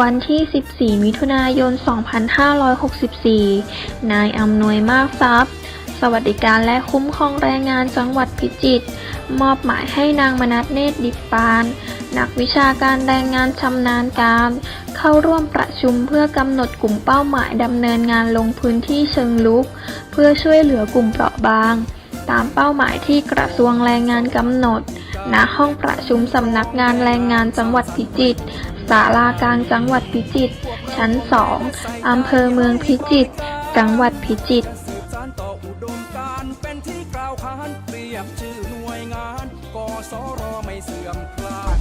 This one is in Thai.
วันที่ 14 มิถุนายน 2564 นายอำนวยมากทรัพย์ สวัสดิการและคุ้มครองแรงงานจังหวัดพิจิตร มอบหมายให้นางมนัสเนตรดิบปาน นักวิชาการแรงงานชำนาญการ เข้าร่วมประชุมเพื่อกำหนดกลุ่มเป้าหมายดำเนินงานลงพื้นที่เชิงลุก เพื่อช่วยเหลือกลุ่มเปราะบาง ตามเป้าหมายที่กระทรวงแรงงานกำหนดณห้องประชุมสำนักงานแรงงานจังหวัดพิจิตร ศาลากลางจังหวัดพิจิตร ชั้น 2 อำเภอเมืองพิจิตร จังหวัดพิจิตรเป็นที่กล่าวขานเปรียบชื่อหน่วยงานกสรไม่เสื่อมคลาด